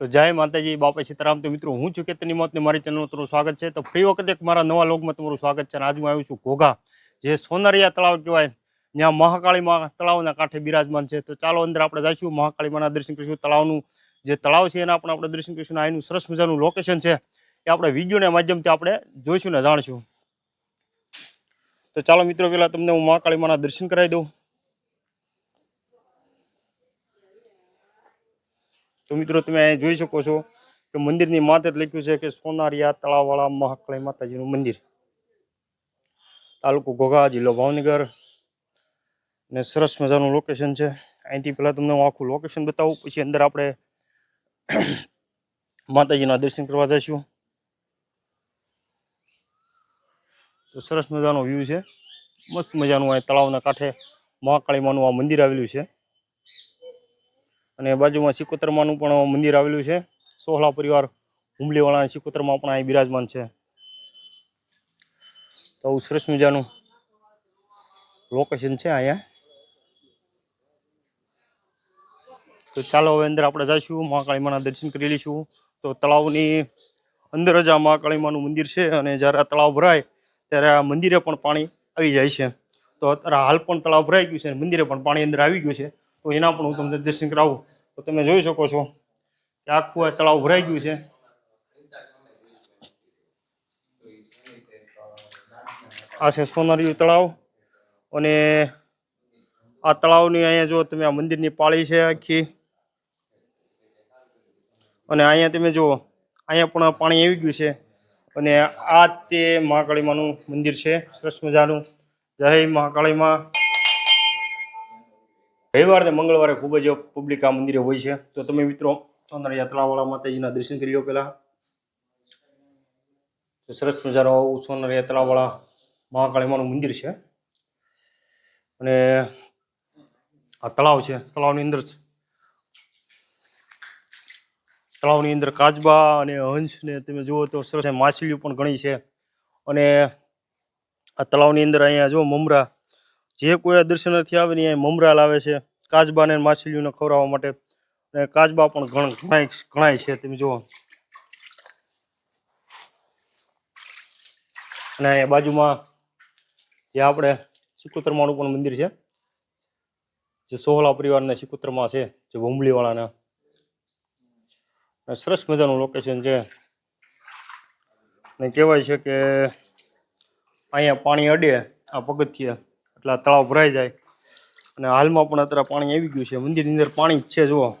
તો જય માતાજી, બાપા સીતારામ. તો મિત્રો, હું છું કેતની મોતને મારી ચેનલમાં તમારું સ્વાગત છે. તો ફ્રી વખત એક મારા નવા લોગમાં તમારું સ્વાગત છે અને આજ હું આવ્યું છું ઘોઘા, જે સોનરિયા તળાવ કહેવાય. ત્યાં મહાકાળી માં તળાવના કાંઠે બિરાજમાન છે. તો ચાલો અંદર આપણે જઈશું મહાકાળી માના દર્શન કરીશું. તળાવનું જે તળાવ છે, એના પણ આપણે દર્શન કરીશું. અહીંનું સરસ મજાનું લોકેશન છે. એ આપણે વિડીયોના માધ્યમથી આપણે જોઈશું ને જાણશું. તો ચાલો મિત્રો, પહેલાં તમને હું મહાકાળી માના દર્શન કરાવી દઉં. તો મિત્રો તમે અહીં જોઈ શકો છો કે મંદિરની માથે લખ્યું છે કે સોનારિયા તળાવવાળા મહાકાળી માતાજીનું મંદિર. તાલુકો ઘોઘા, જિલ્લો ભાવનગર ને સરસ મજાનું લોકેશન છે. અહીંથી પહેલાં તમને હું આખું લોકેશન બતાવું, પછી અંદર આપણે માતાજીના દર્શન કરવા જઈશું. તો સરસ મજાનો વ્યૂ છે. મસ્ત મજાનું અહીં તળાવના કાંઠે મહાકાળી માનું આ મંદિર આવેલું છે. અને બાજુમાં સિકોતરમાનું પણ મંદિર આવેલું છે. સોહલા પરિવાર હુમલીવાળા સિકોતરમાં પણ અહીં બિરાજમાન છે. તો સરસ મજાનું લોકેશન છે અહીંયા. તો ચાલો હવે અંદર આપણે જઈશું મહાકાળી માના દર્શન કરી લઈશું. તો તળાવની અંદર જ આ મહાકાળી માનું મંદિર છે અને જ્યારે આ તળાવ ભરાય, ત્યારે આ મંદિરે પણ પાણી આવી જાય છે. તો અત્યારે હાલ પણ તળાવ ભરાઈ ગયું છે અને મંદિરે પણ પાણી અંદર આવી ગયું છે. તો એના પણ હું તમને દર્શન કરાવું. તો તમે જોઈ શકો છો કે આખું આ તળાવ ભરાઈ ગયું છે. આ છે સોનારિયું તળાવ અને આ તળાવની અહીંયા જો તમે આ મંદિરની પાળી છે આખી. અને અહીંયા તમે જુઓ અહીંયા પણ પાણી આવી ગયું છે. અને આ તે મહાકાળીમાનું મંદિર છે. સરસ મજાનું. જય મહાકાળીમાં રવિવાર ને મંગળવારે ખૂબ જ પબ્લિક આ મંદિરે હોય છે. તો તમે મિત્રો અંદર યાત્રાવાળા માતાજીના દર્શન કરી લો પહેલાં. સરસ મજાનો આવું યાત્રાવાળા મહાકાળી મહાકાળીમાનું મંદિર છે. અને આ તળાવ છે. તળાવની અંદર તળાવની અંદર કાચબા અને હંસ ને તમે જુઓ તો સરસ માછલીઓ પણ ઘણી છે. અને આ તળાવની અંદર અહીંયા જો મમરા જે કોઈ દર્શનાર્થી આવે ને અહીંયા મમરા લાવે છે, કાજબાને માછલીઓને ખવડાવવા માટે. અને કાચબા પણ ઘણ ઘણાય ઘણાય છે, તમે જુઓ. અને અહીંયા બાજુમાં જે આપણે સિકોતરમાનું પણ મંદિર છે, જે સોહલા પરિવારના સિકુત્રમાં છે, જે હુમલીવાળાના સરસ મજાનું લોકેશન છે. અને કહેવાય છે કે અહીંયા પાણી અડે, આ પગથિયે. એટલે તળાવ ભરાઈ જાય. અને હાલમાં પણ અત્યારે પાણી આવી ગયું છે. મંદિરની અંદર પાણી જ છે, જુઓ.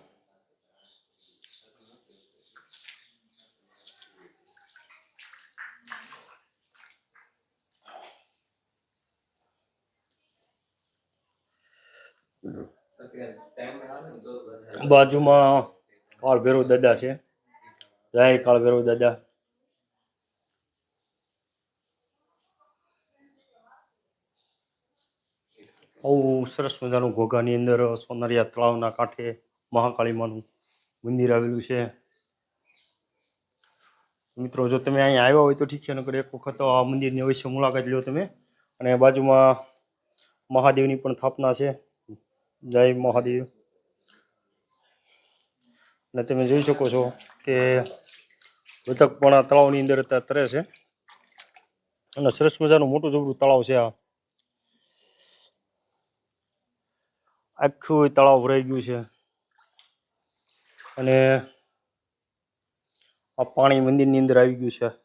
બાજુમાં કાળ ભૈરવ દાદા છે. જય કાળ ભૈરવ દાદા. આવું સરસ મજાનું ઘોઘાની અંદર સોનરિયા તળાવના કાંઠે મહાકાળીમાનું મંદિર આવેલું છે. મિત્રો, જો તમે અહીંયા આવ્યા હોય તો ઠીક છે, નકર એક વખત આ મંદિરની અવશ્ય મુલાકાત લો તમે. અને બાજુમાં મહાદેવની પણ સ્થાપના છે. જય મહાદેવ. અને તમે જોઈ શકો છો કે બતક પણ આ તળાવની અંદર તરે છે. અને સરસ મજાનું મોટું જબરું તળાવ છે આ. આખું તળાવ ભરાઈ ગયું છે. અને આ પાણી મંદિરની અંદર આવી ગયું છે.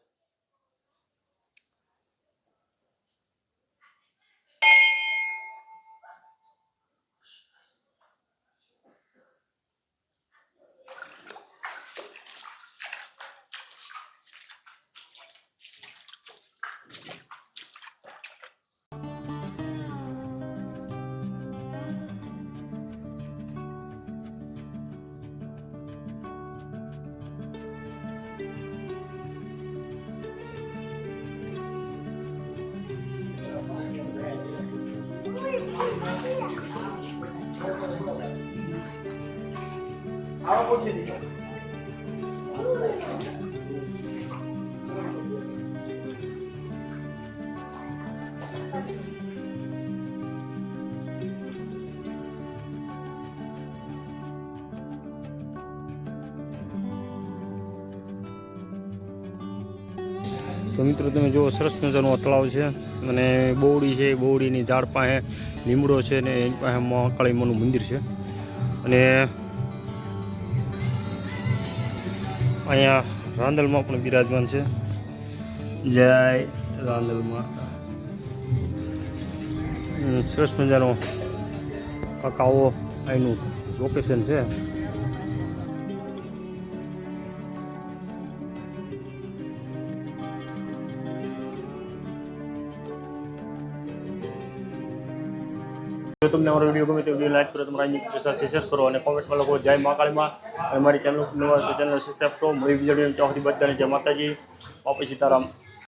આવો પૂછી દીધો તો મિત્રો તમે જુઓ, સરસ મજાનો તળાવ છે અને બોવડી છે બોવડીની ઝાડ પાસે લીમડો છે ને એની પાસે મહાકાળી માનું મંદિર છે. અને અહીંયા રાંદલમાં પણ બિરાજમાન છે. જય રાંદલમાં સરસ મજાનો કાકાઓ અહીંનું લોકેશન છે. જો તમને અમારો વીડિયો ગમે તો વીડિયો લાઈક કરો, તમારા અન્ય સાથે શેર કરો અને કોમેન્ટમાં લખો, જય મહાકાળીમાં અને મારી ચેનલ નવા ચેનલ સબસ્ક્રાઈબ કરો. મળી ત્યાં સુધી બધાને, જય માતાજી. બાપા સીતારામ.